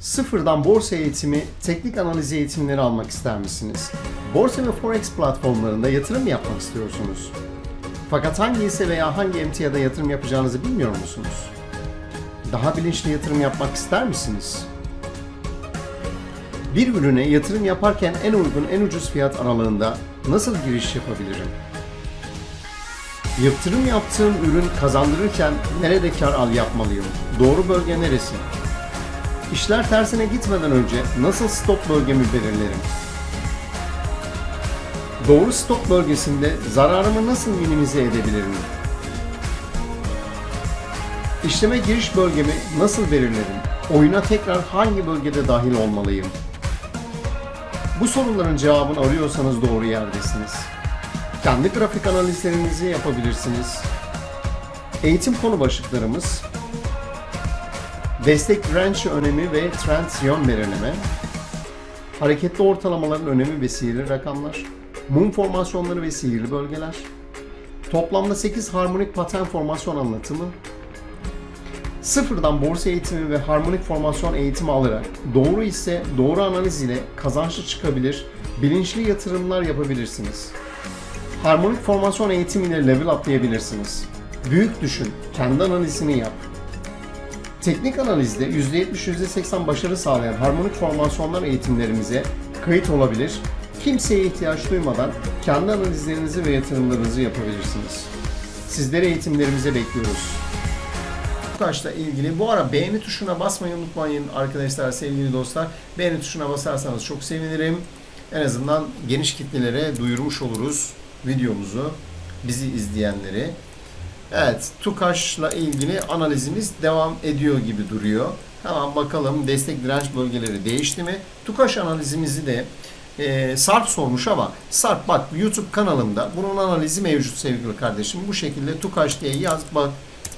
Sıfırdan borsa eğitimi, teknik analiz eğitimleri almak ister misiniz? Borsa ve forex platformlarında yatırım yapmak istiyorsunuz? Fakat hangi hisse veya hangi emtiada yatırım yapacağınızı bilmiyor musunuz? Daha bilinçli yatırım yapmak ister misiniz? Bir ürüne yatırım yaparken en uygun, en ucuz fiyat aralığında nasıl giriş yapabilirim? Yatırım yaptığım ürün kazandırırken nerede kar al yapmalıyım? Doğru bölge neresi? İşler tersine gitmeden önce nasıl stop bölgemi belirlerim? Doğru stop bölgesinde zararımı nasıl minimize edebilirim? İşleme giriş bölgemi nasıl belirlerim? Oyuna tekrar hangi bölgede dahil olmalıyım? Bu soruların cevabını arıyorsanız doğru yerdesiniz. Kendi grafik analizlerinizi yapabilirsiniz. Eğitim konu başlıklarımız Destek direnç önemi ve trend yön belirleme, hareketli ortalamaların önemi ve sihirli rakamlar, mum formasyonları ve sihirli bölgeler, toplamda 8 harmonik patern formasyon anlatımı, sıfırdan borsa eğitimi ve harmonik formasyon eğitimi alarak doğru ise doğru analiz ile kazançlı çıkabilir, bilinçli yatırımlar yapabilirsiniz. Harmonik formasyon eğitimi ile level atlayabilirsiniz. Büyük düşün, kendi analizini yap. Teknik analizde %70-%80 başarı sağlayan harmonik formasyonlar eğitimlerimize kayıt olabilir, kimseye ihtiyaç duymadan kendi analizlerinizi ve yatırımlarınızı yapabilirsiniz. Sizleri eğitimlerimize bekliyoruz. Taşla ilgili bu ara beğeni tuşuna basmayı unutmayın arkadaşlar, sevgili dostlar. Beğeni tuşuna basarsanız çok sevinirim. En azından geniş kitlelere duyurmuş oluruz videomuzu, bizi izleyenleri. Evet, TUKAŞ'la ilgili analizimiz devam ediyor gibi duruyor. Hemen bakalım destek direnç bölgeleri değişti mi? TUKAŞ analizimizi de e, Sarp sormuş ama Sarp bak YouTube kanalımda bunun analizi mevcut sevgili kardeşim. Bu şekilde TUKAŞ diye yaz bak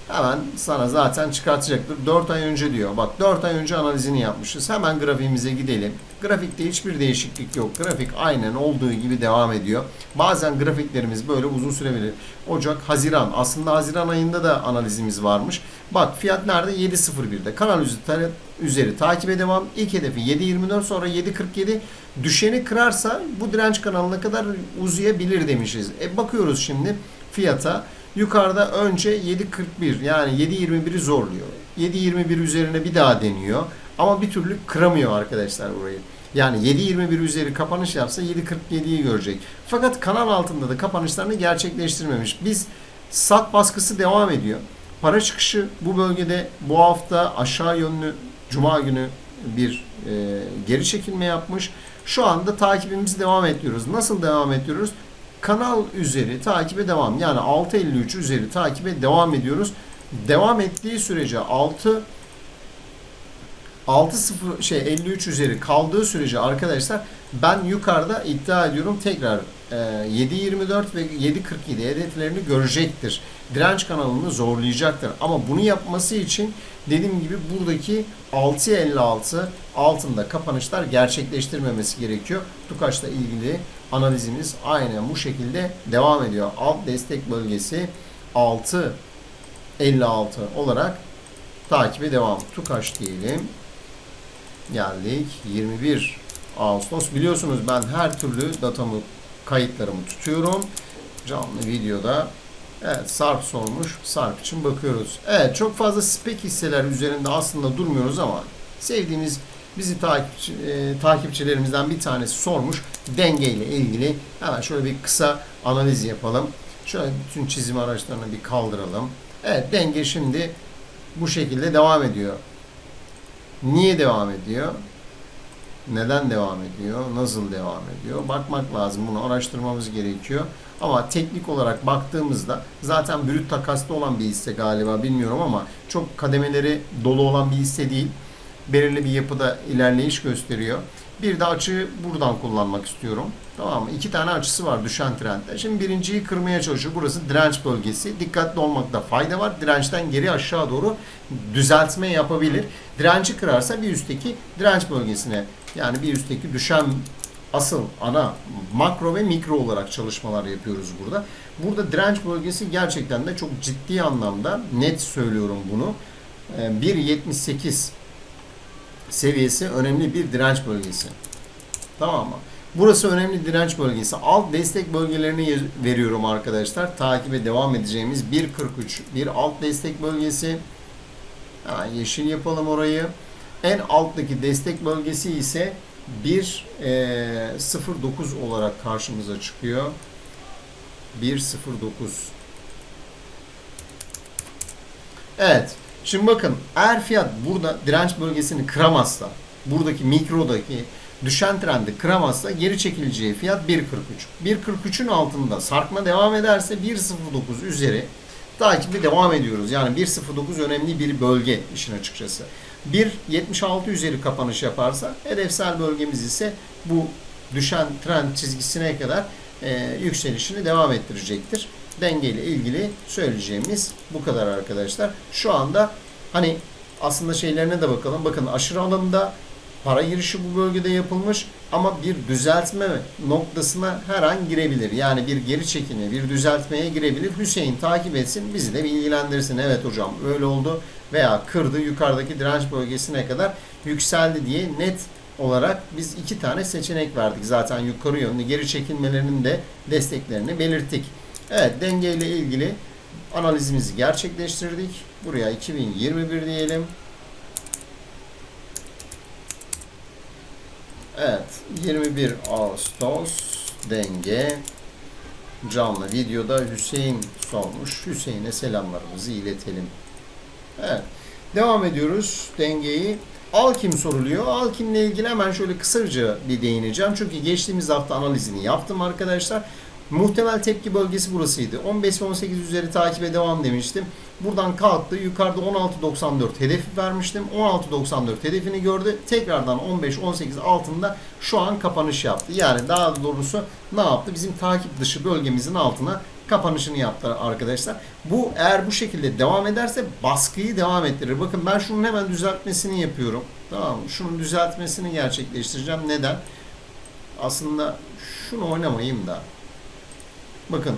hemen sana zaten çıkartacaktır. 4 ay önce diyor. Bak 4 ay önce analizini yapmışız. Hemen grafiğimize gidelim. Grafikte hiçbir değişiklik yok. Grafik aynen olduğu gibi devam ediyor. Bazen grafiklerimiz böyle uzun sürebilir. Ocak, Haziran. Aslında Haziran ayında da analizimiz varmış. Bak fiyat nerede? 7.01'de. Kanal üzeri, takibe devam. İlk hedefi 7.24 sonra 7.47. Düşeni kırarsa bu direnç kanalına kadar uzayabilir demişiz. E bakıyoruz şimdi fiyata. Yukarıda önce 7.41 yani 7.21'i zorluyor. 7.21 üzerine bir daha deniyor. Ama bir türlü kıramıyor arkadaşlar burayı. Yani 7.21 üzeri kapanış yapsa 7.47'yi görecek. Fakat kanal altında da kapanışlarını gerçekleştirmemiş. Biz sat baskısı devam ediyor. Para çıkışı bu bölgede bu hafta aşağı yönlü cuma günü bir e, geri çekilme yapmış. Şu anda takibimizi devam ediyoruz. Nasıl devam ediyoruz? Kanal üzeri takibe devam. Yani 6.53 üzeri takibe devam ediyoruz. Devam ettiği sürece 6 6.0 şey 53 üzeri kaldığı sürece arkadaşlar ben yukarıda iddia ediyorum tekrar e, 7.24 ve 7.47 hedeflerini görecektir. Direnç kanalını zorlayacaktır. Ama bunu yapması için dediğim gibi buradaki 6.56 altında kapanışlar gerçekleştirmemesi gerekiyor. Tukaş'la ilgili analizimiz aynen bu şekilde devam ediyor. Alt destek bölgesi 6.56 olarak takibe devam. Tukaş diyelim geldik. 21 Ağustos. Biliyorsunuz ben her türlü datamı, kayıtlarımı tutuyorum. Canlı videoda. Evet Sarp sormuş. Sarp için bakıyoruz. Evet çok fazla spek hisseler üzerinde aslında durmuyoruz ama sevdiğimiz bizi takipçi, e, takipçilerimizden bir tanesi sormuş. Denge ile ilgili hemen şöyle bir kısa analiz yapalım. Şöyle bütün çizim araçlarını bir kaldıralım. Evet denge şimdi bu şekilde devam ediyor. Niye devam ediyor? Neden devam ediyor? Nasıl devam ediyor? Bakmak lazım. Bunu araştırmamız gerekiyor. Ama teknik olarak baktığımızda zaten brüt takaslı olan bir hisse galiba bilmiyorum ama çok kademeleri dolu olan bir hisse değil. Belirli bir yapıda ilerleyiş gösteriyor. Bir de açıyı buradan kullanmak istiyorum. Tamam mı? İki tane açısı var düşen trendde. Şimdi birinciyi kırmaya çalışıyor. Burası direnç bölgesi. Dikkatli olmakta fayda var. Dirençten geri aşağı doğru düzeltme yapabilir. Direnci kırarsa bir üstteki direnç bölgesine yani bir üstteki düşen asıl ana makro ve mikro olarak çalışmalar yapıyoruz burada. Burada direnç bölgesi gerçekten de çok ciddi anlamda net söylüyorum bunu. Ee, 1.78 seviyesi önemli bir direnç bölgesi. Tamam mı? Burası önemli direnç bölgesi. Alt destek bölgelerini veriyorum arkadaşlar. Takibe devam edeceğimiz 1.43 bir alt destek bölgesi. Ha, yeşil yapalım orayı. En alttaki destek bölgesi ise 1.09 olarak karşımıza çıkıyor. 1.09 Evet. Şimdi bakın eğer fiyat burada direnç bölgesini kıramazsa buradaki mikrodaki düşen trendi kıramazsa geri çekileceği fiyat 1.43. 1.43'ün altında sarkma devam ederse 1.09 üzeri takibi devam ediyoruz. Yani 1.09 önemli bir bölge işin açıkçası. 1.76 üzeri kapanış yaparsa hedefsel bölgemiz ise bu düşen trend çizgisine kadar e, yükselişini devam ettirecektir. Dengeyle ilgili söyleyeceğimiz bu kadar arkadaşlar. Şu anda hani aslında şeylerine de bakalım. Bakın aşırı alımda para girişi bu bölgede yapılmış ama bir düzeltme noktasına her an girebilir. Yani bir geri çekilme, bir düzeltmeye girebilir. Hüseyin takip etsin, bizi de bilgilendirsin. Evet hocam öyle oldu veya kırdı yukarıdaki direnç bölgesine kadar yükseldi diye net olarak biz iki tane seçenek verdik. Zaten yukarı yönlü geri çekilmelerinin de desteklerini belirttik. Evet dengeyle ilgili analizimizi gerçekleştirdik. Buraya 2021 diyelim. Evet 21 Ağustos denge canlı videoda Hüseyin sormuş. Hüseyin'e selamlarımızı iletelim. Evet. Devam ediyoruz dengeyi. Alkim soruluyor. Alkim'le ilgili hemen şöyle kısaca bir değineceğim. Çünkü geçtiğimiz hafta analizini yaptım arkadaşlar. Muhtemel tepki bölgesi burasıydı. 15 ve 18 üzeri takibe devam demiştim. Buradan kalktı. Yukarıda 16.94 hedefi vermiştim. 16.94 hedefini gördü. Tekrardan 15-18 altında şu an kapanış yaptı. Yani daha doğrusu ne yaptı? Bizim takip dışı bölgemizin altına kapanışını yaptı arkadaşlar. Bu eğer bu şekilde devam ederse baskıyı devam ettirir. Bakın ben şunun hemen düzeltmesini yapıyorum. Tamam mı? Şunun düzeltmesini gerçekleştireceğim. Neden? Aslında şunu oynamayayım da. Bakın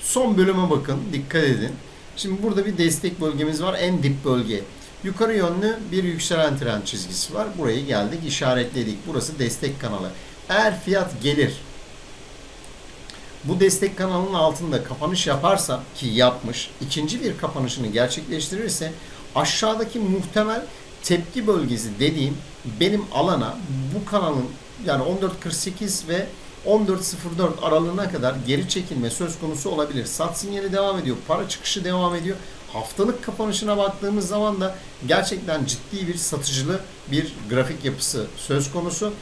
son bölüme bakın. Dikkat edin. Şimdi burada bir destek bölgemiz var. En dip bölge. Yukarı yönlü bir yükselen trend çizgisi var. Burayı geldik işaretledik. Burası destek kanalı. Eğer fiyat gelir bu destek kanalının altında kapanış yaparsa ki yapmış ikinci bir kapanışını gerçekleştirirse aşağıdaki muhtemel tepki bölgesi dediğim benim alana bu kanalın yani 14.48 ve 14.04 aralığına kadar geri çekilme söz konusu olabilir. Sat sinyali devam ediyor. Para çıkışı devam ediyor. Haftalık kapanışına baktığımız zaman da gerçekten ciddi bir satıcılı bir grafik yapısı söz konusu.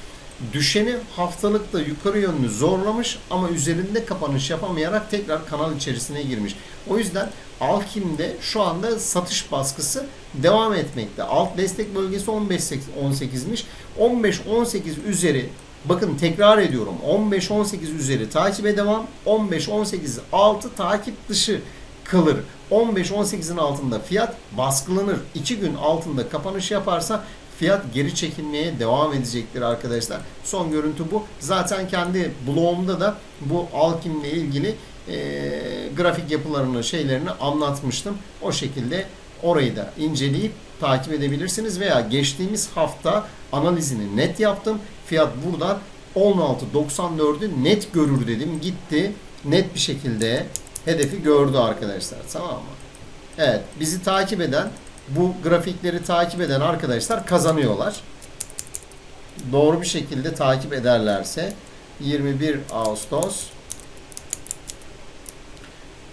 Düşeni haftalıkta yukarı yönlü zorlamış ama üzerinde kapanış yapamayarak tekrar kanal içerisine girmiş. O yüzden Alkim'de şu anda satış baskısı devam etmekte. Alt destek bölgesi 15-18'miş. 15-18 üzeri Bakın tekrar ediyorum. 15-18 üzeri takibe devam. 15-18 altı takip dışı kılır. 15-18'in altında fiyat baskılanır. 2 gün altında kapanış yaparsa fiyat geri çekilmeye devam edecektir arkadaşlar. Son görüntü bu. Zaten kendi blogumda da bu Alkim'le ilgili e, grafik yapılarını şeylerini anlatmıştım. O şekilde orayı da inceleyip takip edebilirsiniz veya geçtiğimiz hafta analizini net yaptım. Fiyat buradan 16.94'ü net görür dedim. Gitti. Net bir şekilde hedefi gördü arkadaşlar. Tamam mı? Evet. Bizi takip eden bu grafikleri takip eden arkadaşlar kazanıyorlar. Doğru bir şekilde takip ederlerse 21 Ağustos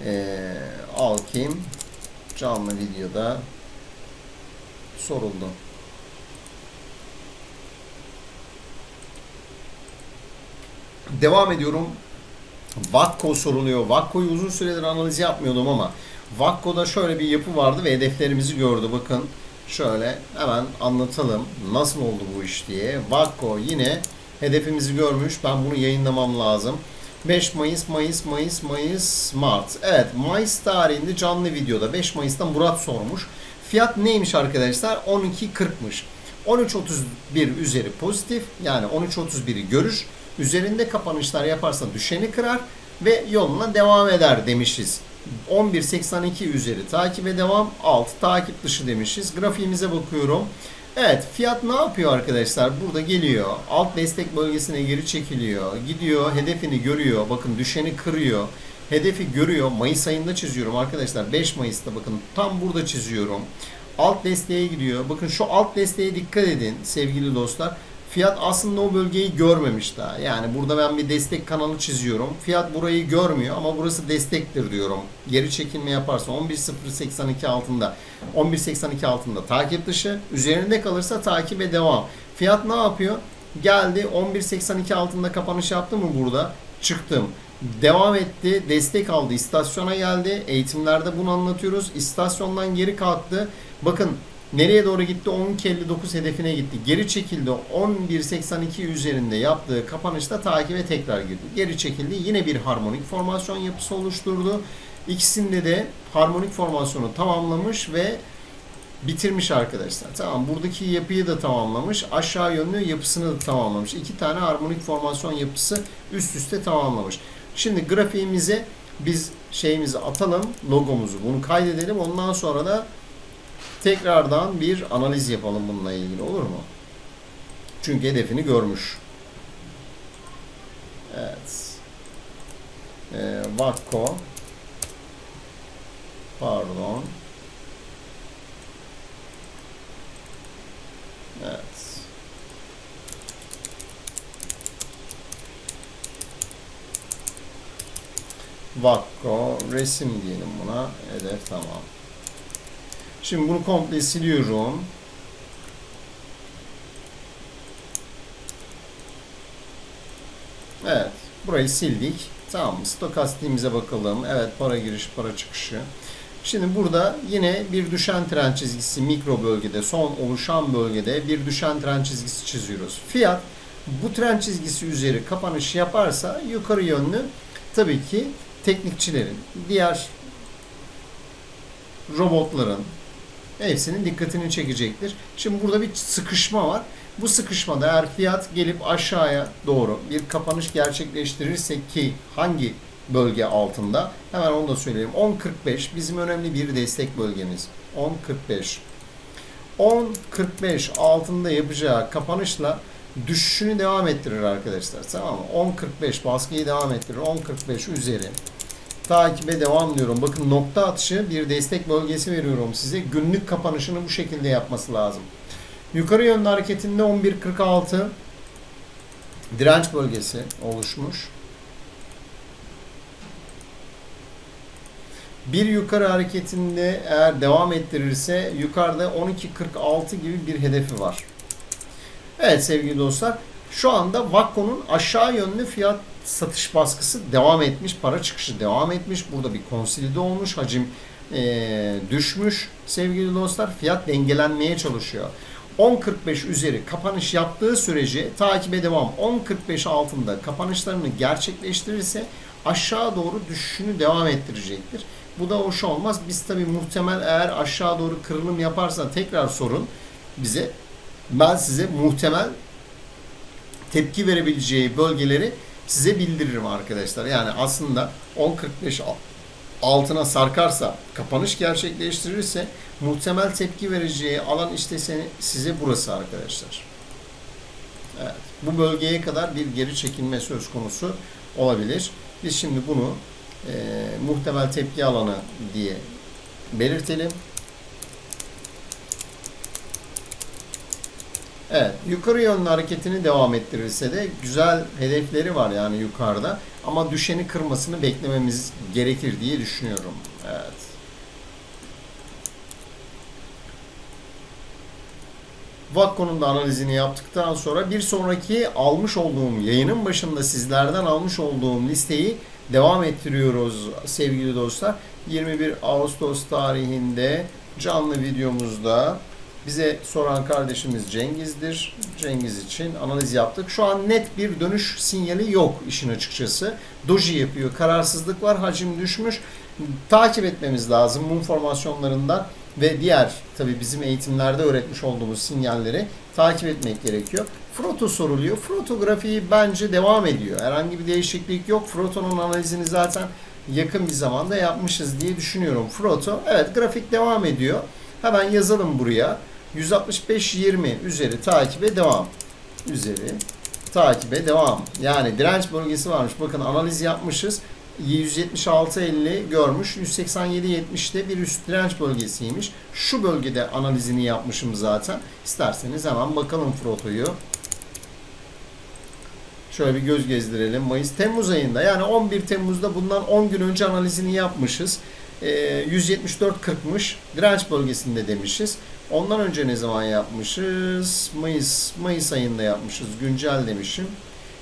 ee, Alkim canlı videoda soruldu. Devam ediyorum. Vakko soruluyor. Vakko'yu uzun süredir analiz yapmıyordum ama Vakko'da şöyle bir yapı vardı ve hedeflerimizi gördü. Bakın şöyle hemen anlatalım. Nasıl oldu bu iş diye. Vakko yine hedefimizi görmüş. Ben bunu yayınlamam lazım. 5 Mayıs, Mayıs, Mayıs, Mayıs, Mart. Evet Mayıs tarihinde canlı videoda 5 Mayıs'ta Murat sormuş. Fiyat neymiş arkadaşlar? 12.40'mış. 13.31 üzeri pozitif yani 13.31'i görür. Üzerinde kapanışlar yaparsa düşeni kırar ve yoluna devam eder demişiz. 11.82 üzeri takibe devam, alt takip dışı demişiz. Grafiğimize bakıyorum. Evet fiyat ne yapıyor arkadaşlar? Burada geliyor. Alt destek bölgesine geri çekiliyor. Gidiyor hedefini görüyor. Bakın düşeni kırıyor. Hedefi görüyor. Mayıs ayında çiziyorum arkadaşlar. 5 Mayıs'ta bakın tam burada çiziyorum. Alt desteğe gidiyor. Bakın şu alt desteğe dikkat edin sevgili dostlar. Fiyat aslında o bölgeyi görmemiş daha. Yani burada ben bir destek kanalı çiziyorum. Fiyat burayı görmüyor ama burası destektir diyorum. Geri çekilme yaparsa 11.082 altında 11.82 altında takip dışı. Üzerinde kalırsa takibe devam. Fiyat ne yapıyor? Geldi 11.82 altında kapanış yaptı mı burada? Çıktım. Devam etti. Destek aldı. istasyona geldi. Eğitimlerde bunu anlatıyoruz. İstasyondan geri kalktı. Bakın Nereye doğru gitti? 12.59 hedefine gitti. Geri çekildi. 11.82 üzerinde yaptığı kapanışta takibe tekrar girdi. Geri çekildi. Yine bir harmonik formasyon yapısı oluşturdu. İkisinde de harmonik formasyonu tamamlamış ve bitirmiş arkadaşlar. Tamam buradaki yapıyı da tamamlamış. Aşağı yönlü yapısını da tamamlamış. İki tane harmonik formasyon yapısı üst üste tamamlamış. Şimdi grafiğimize biz şeyimizi atalım. Logomuzu bunu kaydedelim. Ondan sonra da tekrardan bir analiz yapalım bununla ilgili olur mu? Çünkü hedefini görmüş. Evet. Ee, Vakko pardon Evet. Vakko resim diyelim buna. Hedef tamam. Şimdi bunu komple siliyorum. Evet. Burayı sildik. Tamam mı? Stokastiğimize bakalım. Evet para giriş para çıkışı. Şimdi burada yine bir düşen trend çizgisi mikro bölgede son oluşan bölgede bir düşen trend çizgisi çiziyoruz. Fiyat bu trend çizgisi üzeri kapanış yaparsa yukarı yönlü tabii ki teknikçilerin, diğer robotların, hepsinin dikkatini çekecektir. Şimdi burada bir sıkışma var. Bu sıkışmada eğer fiyat gelip aşağıya doğru bir kapanış gerçekleştirirse ki hangi bölge altında hemen onu da söyleyeyim. 10.45 bizim önemli bir destek bölgemiz. 10.45 10.45 altında yapacağı kapanışla düşüşünü devam ettirir arkadaşlar. Tamam mı? 10.45 baskıyı devam ettirir. 10.45 üzeri takibe devam diyorum. Bakın nokta atışı bir destek bölgesi veriyorum size. Günlük kapanışını bu şekilde yapması lazım. Yukarı yönlü hareketinde 11.46 direnç bölgesi oluşmuş. Bir yukarı hareketinde eğer devam ettirirse yukarıda 12.46 gibi bir hedefi var. Evet sevgili dostlar şu anda Vakko'nun aşağı yönlü fiyat satış baskısı devam etmiş. Para çıkışı devam etmiş. Burada bir konsolide olmuş. Hacim e, düşmüş sevgili dostlar. Fiyat dengelenmeye çalışıyor. 10.45 üzeri kapanış yaptığı sürece takibe devam. 10.45 altında kapanışlarını gerçekleştirirse aşağı doğru düşüşünü devam ettirecektir. Bu da hoş olmaz. Biz tabi muhtemel eğer aşağı doğru kırılım yaparsa tekrar sorun bize. Ben size muhtemel tepki verebileceği bölgeleri size bildiririm arkadaşlar. Yani aslında 10.45 altına sarkarsa, kapanış gerçekleştirirse muhtemel tepki vereceği alan işte seni, size burası arkadaşlar. Evet. Bu bölgeye kadar bir geri çekilme söz konusu olabilir. Biz şimdi bunu e, muhtemel tepki alanı diye belirtelim. Evet, yukarı yönlü hareketini devam ettirirse de güzel hedefleri var yani yukarıda. Ama düşeni kırmasını beklememiz gerekir diye düşünüyorum. Evet. Vakko'nun da analizini yaptıktan sonra bir sonraki almış olduğum yayının başında sizlerden almış olduğum listeyi devam ettiriyoruz sevgili dostlar. 21 Ağustos tarihinde canlı videomuzda bize soran kardeşimiz Cengiz'dir. Cengiz için analiz yaptık. Şu an net bir dönüş sinyali yok işin açıkçası. Doji yapıyor. Kararsızlık var. Hacim düşmüş. Takip etmemiz lazım mum formasyonlarından. ve diğer tabii bizim eğitimlerde öğretmiş olduğumuz sinyalleri takip etmek gerekiyor. Froto soruluyor. Fotografiyi bence devam ediyor. Herhangi bir değişiklik yok. Froto'nun analizini zaten yakın bir zamanda yapmışız diye düşünüyorum. Froto evet grafik devam ediyor. Hemen yazalım buraya. 165-20 üzeri takibe devam. Üzeri takibe devam. Yani direnç bölgesi varmış. Bakın analiz yapmışız. 176.50 görmüş. 187.70'de bir üst direnç bölgesiymiş. Şu bölgede analizini yapmışım zaten. İsterseniz hemen bakalım Froto'yu. Şöyle bir göz gezdirelim. Mayıs, Temmuz ayında yani 11 Temmuz'da bundan 10 gün önce analizini yapmışız. Ee, 174.40'mış. Direnç bölgesinde demişiz. Ondan önce ne zaman yapmışız? Mayıs Mayıs ayında yapmışız. Güncel demişim.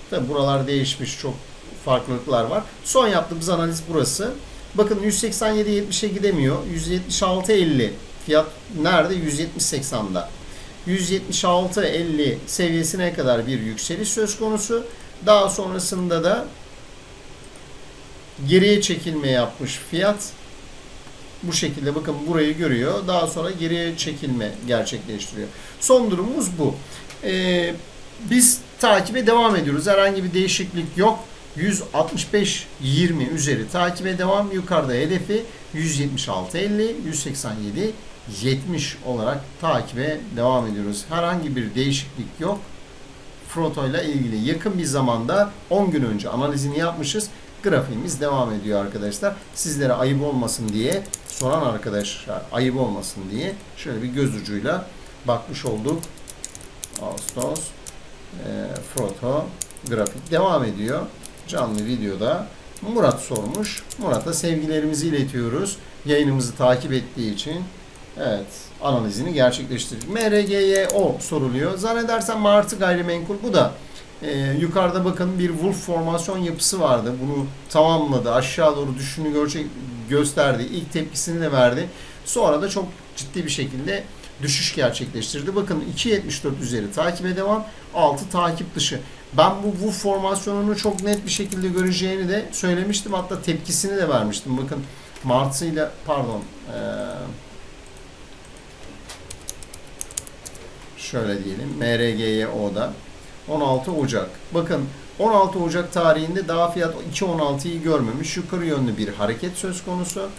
Tabi buralar değişmiş. Çok farklılıklar var. Son yaptığımız analiz burası. Bakın 187.70'e gidemiyor. 176.50 fiyat nerede? 170.80'da. 176.50 seviyesine kadar bir yükseliş söz konusu. Daha sonrasında da geriye çekilme yapmış fiyat. Bu şekilde bakın burayı görüyor. Daha sonra geriye çekilme gerçekleştiriyor. Son durumumuz bu. Ee, biz takibe devam ediyoruz. Herhangi bir değişiklik yok. 165-20 üzeri takibe devam. Yukarıda hedefi 176-50, 187 70 olarak takibe devam ediyoruz. Herhangi bir değişiklik yok. Froto ile ilgili yakın bir zamanda 10 gün önce analizini yapmışız. Grafiğimiz devam ediyor arkadaşlar. Sizlere ayıp olmasın diye soran arkadaşlar ayıp olmasın diye şöyle bir göz ucuyla bakmış olduk. Ağustos e, Froto grafik devam ediyor. Canlı videoda Murat sormuş. Murat'a sevgilerimizi iletiyoruz. Yayınımızı takip ettiği için. Evet, analizini gerçekleştirdik. MRGYO soruluyor. Zannedersem Martı gayrimenkul bu da. Ee, yukarıda bakın bir Wolf formasyon yapısı vardı. Bunu tamamladı. Aşağı doğru düşünü görecek, gösterdi. İlk tepkisini de verdi. Sonra da çok ciddi bir şekilde düşüş gerçekleştirdi. Bakın 2.74 üzeri takibe devam. 6 takip dışı. Ben bu Wolf formasyonunu çok net bir şekilde göreceğini de söylemiştim. Hatta tepkisini de vermiştim. Bakın Martı ile pardon ee, şöyle diyelim MRGYO'da 16 Ocak. Bakın 16 Ocak tarihinde daha fiyat 2.16'yı görmemiş. Yukarı yönlü bir hareket söz konusu.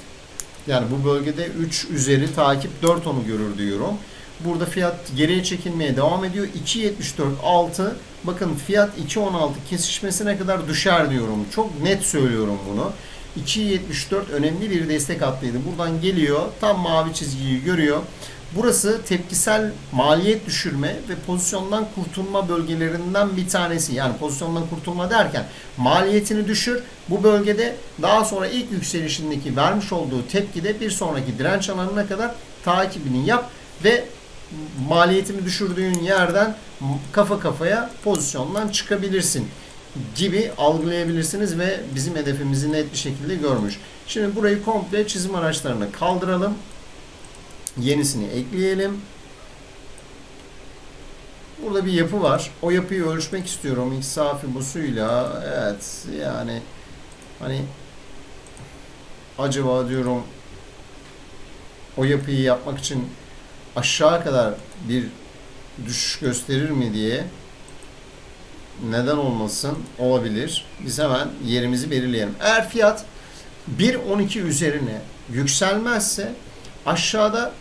Yani bu bölgede 3 üzeri takip 4 onu görür diyorum. Burada fiyat geriye çekilmeye devam ediyor. 2.74.6 bakın fiyat 2.16 kesişmesine kadar düşer diyorum. Çok net söylüyorum bunu. 2.74 önemli bir destek hattıydı. Buradan geliyor. Tam mavi çizgiyi görüyor. Burası tepkisel maliyet düşürme ve pozisyondan kurtulma bölgelerinden bir tanesi. Yani pozisyondan kurtulma derken maliyetini düşür. Bu bölgede daha sonra ilk yükselişindeki vermiş olduğu tepkide bir sonraki direnç alanına kadar takibini yap ve maliyetini düşürdüğün yerden kafa kafaya pozisyondan çıkabilirsin gibi algılayabilirsiniz ve bizim hedefimizi net bir şekilde görmüş. Şimdi burayı komple çizim araçlarına kaldıralım. Yenisini ekleyelim. Burada bir yapı var. O yapıyı ölçmek istiyorum. X fibosuyla. Evet yani hani acaba diyorum o yapıyı yapmak için aşağı kadar bir düşüş gösterir mi diye neden olmasın olabilir. Biz hemen yerimizi belirleyelim. Eğer fiyat 1.12 üzerine yükselmezse aşağıda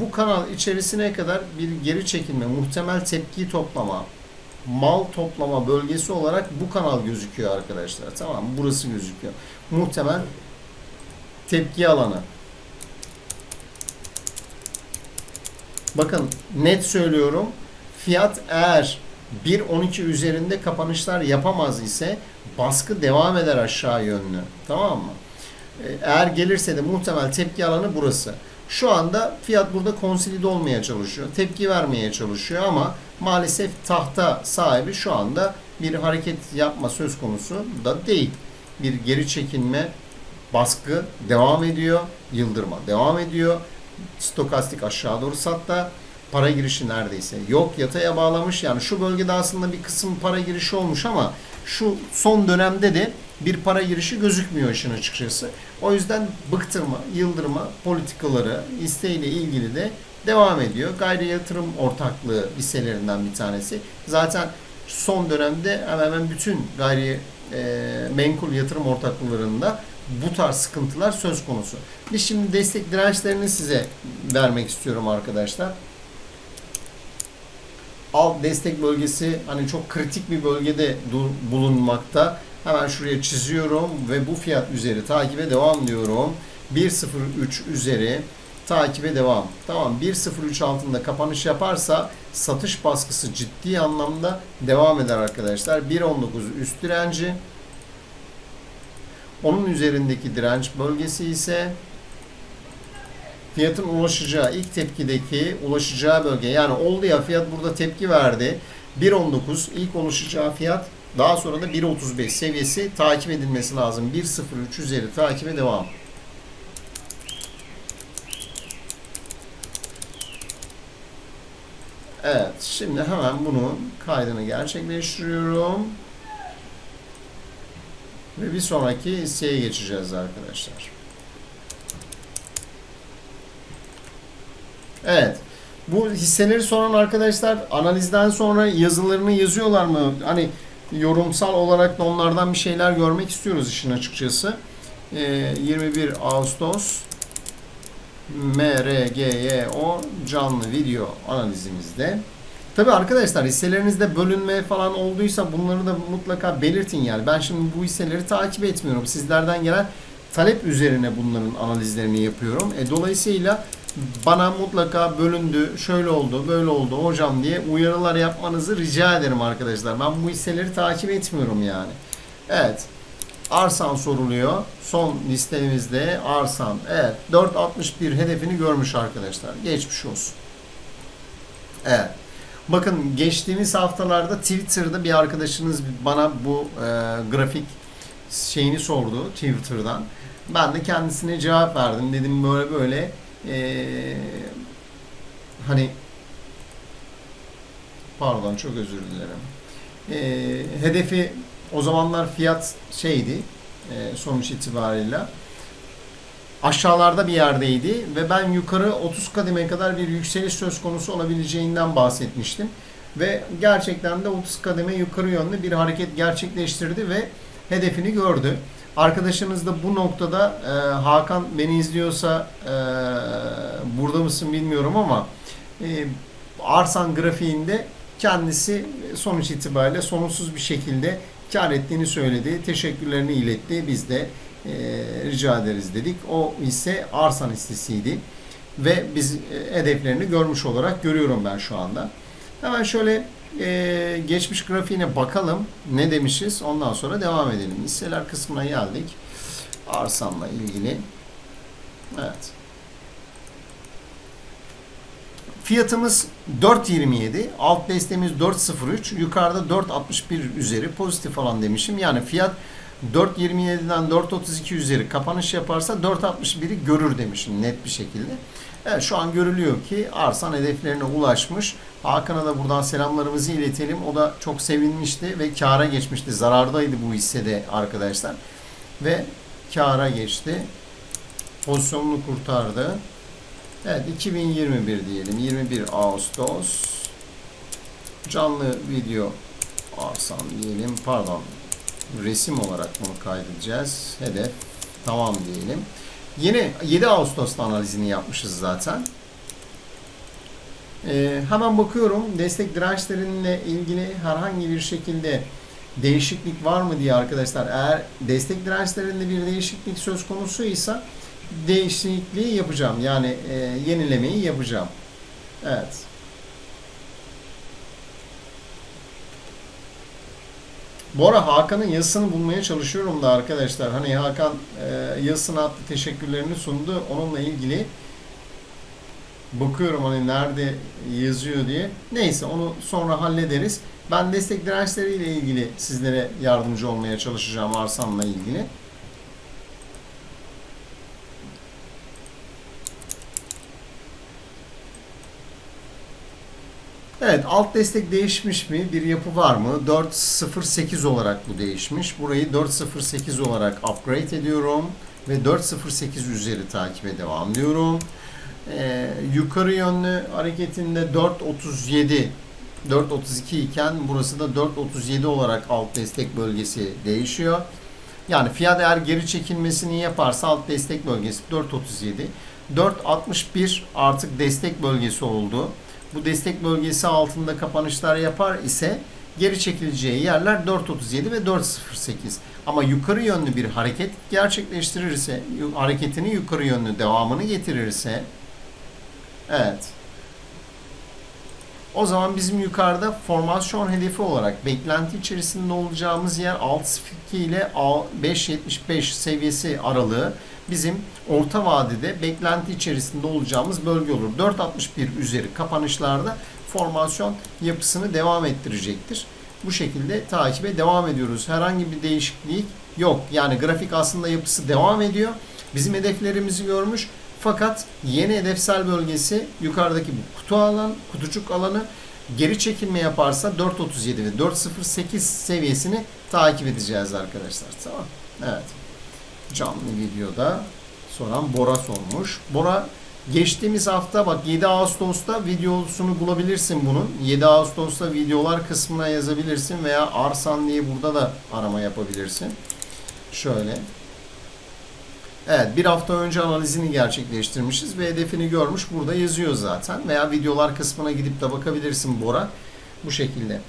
bu kanal içerisine kadar bir geri çekilme, muhtemel tepki toplama, mal toplama bölgesi olarak bu kanal gözüküyor arkadaşlar. Tamam? Burası gözüküyor. Muhtemel tepki alanı. Bakın net söylüyorum. Fiyat eğer 1.12 üzerinde kapanışlar yapamaz ise baskı devam eder aşağı yönlü. Tamam mı? Eğer gelirse de muhtemel tepki alanı burası. Şu anda fiyat burada konsolide olmaya çalışıyor. Tepki vermeye çalışıyor ama maalesef tahta sahibi şu anda bir hareket yapma söz konusu da değil. Bir geri çekilme baskı devam ediyor. Yıldırma devam ediyor. Stokastik aşağı doğru satta. Para girişi neredeyse yok. Yataya bağlamış. Yani şu bölgede aslında bir kısım para girişi olmuş ama şu son dönemde de bir para girişi gözükmüyor işin açıkçası. O yüzden bıktırma, yıldırma politikaları isteğiyle ilgili de devam ediyor. Gayri yatırım ortaklığı hisselerinden bir tanesi. Zaten son dönemde hemen hemen bütün gayri e, menkul yatırım ortaklıklarında bu tarz sıkıntılar söz konusu. Biz şimdi destek dirençlerini size vermek istiyorum arkadaşlar. Alt destek bölgesi hani çok kritik bir bölgede bulunmakta. Hemen şuraya çiziyorum ve bu fiyat üzeri takibe devam diyorum. 1.03 üzeri takibe devam. Tamam 1.03 altında kapanış yaparsa satış baskısı ciddi anlamda devam eder arkadaşlar. 1.19 üst direnci. Onun üzerindeki direnç bölgesi ise fiyatın ulaşacağı ilk tepkideki ulaşacağı bölge. Yani oldu ya fiyat burada tepki verdi. 1.19 ilk ulaşacağı fiyat daha sonra da 1.35 seviyesi takip edilmesi lazım. 1.03 üzeri takibe devam. Evet, şimdi hemen bunun kaydını gerçekleştiriyorum. Ve bir sonraki hisseye geçeceğiz arkadaşlar. Evet. Bu hisseleri soran arkadaşlar analizden sonra yazılarını yazıyorlar mı? Hani yorumsal olarak da onlardan bir şeyler görmek istiyoruz işin açıkçası. Ee, 21 Ağustos MRGYO canlı video analizimizde. Tabi arkadaşlar hisselerinizde bölünme falan olduysa bunları da mutlaka belirtin yani. Ben şimdi bu hisseleri takip etmiyorum. Sizlerden gelen talep üzerine bunların analizlerini yapıyorum. E, dolayısıyla bana mutlaka bölündü, şöyle oldu, böyle oldu hocam diye uyarılar yapmanızı rica ederim arkadaşlar. Ben bu hisseleri takip etmiyorum yani. Evet. Arsan soruluyor. Son listemizde Arsan. Evet. 4.61 hedefini görmüş arkadaşlar. Geçmiş olsun. Evet. Bakın geçtiğimiz haftalarda Twitter'da bir arkadaşınız bana bu e, grafik şeyini sordu Twitter'dan. Ben de kendisine cevap verdim. Dedim böyle böyle e, hani pardon çok özür dilerim. E, hedefi o zamanlar fiyat şeydi e, sonuç itibariyle aşağılarda bir yerdeydi ve ben yukarı 30 kademe kadar bir yükseliş söz konusu olabileceğinden bahsetmiştim. Ve gerçekten de 30 kademe yukarı yönlü bir hareket gerçekleştirdi ve hedefini gördü. Arkadaşınız da bu noktada e, Hakan beni izliyorsa e, burada mısın bilmiyorum ama e, Arsan grafiğinde kendisi sonuç itibariyle sorunsuz bir şekilde kar ettiğini söyledi. Teşekkürlerini iletti. Biz de e, rica ederiz dedik. O ise Arsan hissesiydi. Ve biz e, hedeflerini görmüş olarak görüyorum ben şu anda. Hemen şöyle e, geçmiş grafiğine bakalım. Ne demişiz? Ondan sonra devam edelim. Hisseler kısmına geldik. Arsan'la ilgili. Evet. Fiyatımız 4.27, alt desteğimiz 4.03, yukarıda 4.61 üzeri pozitif alan demişim. Yani fiyat 4.27'den 4.32 üzeri kapanış yaparsa 4.61'i görür demişim net bir şekilde. Evet şu an görülüyor ki Arsan hedeflerine ulaşmış. Hakan'a da buradan selamlarımızı iletelim. O da çok sevinmişti ve kâra geçmişti. Zarardaydı bu hissede arkadaşlar. Ve kâra geçti. Pozisyonunu kurtardı. Evet 2021 diyelim. 21 Ağustos. Canlı video Arsan diyelim. Pardon. Resim olarak bunu kaydedeceğiz. Hedef tamam diyelim. Yeni 7 Ağustos'ta analizini yapmışız zaten. Ee, hemen bakıyorum destek dirençlerinle ilgili herhangi bir şekilde değişiklik var mı diye arkadaşlar. Eğer destek dirençlerinde bir değişiklik söz konusuysa değişikliği yapacağım. Yani e, yenilemeyi yapacağım. Evet. Bu ara Hakan'ın yazısını bulmaya çalışıyorum da arkadaşlar. Hani Hakan e, yazısını attı, teşekkürlerini sundu. Onunla ilgili bakıyorum hani nerede yazıyor diye. Neyse onu sonra hallederiz. Ben destek dirençleriyle ilgili sizlere yardımcı olmaya çalışacağım Arsan'la ilgili. Evet alt destek değişmiş mi? Bir yapı var mı? 4.08 olarak bu değişmiş. Burayı 4.08 olarak upgrade ediyorum. Ve 4.08 üzeri takibe devam ediyorum. Ee, yukarı yönlü hareketinde 4.37 4.32 iken burası da 4.37 olarak alt destek bölgesi değişiyor. Yani fiyat eğer geri çekilmesini yaparsa alt destek bölgesi 4.37. 4.61 artık destek bölgesi oldu. Bu destek bölgesi altında kapanışlar yapar ise geri çekileceği yerler 4.37 ve 4.08. Ama yukarı yönlü bir hareket gerçekleştirirse, hareketini yukarı yönlü devamını getirirse evet. O zaman bizim yukarıda formasyon hedefi olarak beklenti içerisinde olacağımız yer 6.02 ile 5.75 seviyesi aralığı bizim orta vadede beklenti içerisinde olacağımız bölge olur. 4.61 üzeri kapanışlarda formasyon yapısını devam ettirecektir. Bu şekilde takibe devam ediyoruz. Herhangi bir değişiklik yok. Yani grafik aslında yapısı devam ediyor. Bizim hedeflerimizi görmüş. Fakat yeni hedefsel bölgesi yukarıdaki bu kutu alan, kutucuk alanı geri çekilme yaparsa 4.37 ve 4.08 seviyesini takip edeceğiz arkadaşlar. Tamam. Evet. Canlı videoda soran Bora sormuş. Bora geçtiğimiz hafta bak 7 Ağustos'ta videosunu bulabilirsin bunun. 7 Ağustos'ta videolar kısmına yazabilirsin veya Arsan diye burada da arama yapabilirsin. Şöyle. Evet bir hafta önce analizini gerçekleştirmişiz ve hedefini görmüş burada yazıyor zaten. Veya videolar kısmına gidip de bakabilirsin Bora. Bu şekilde.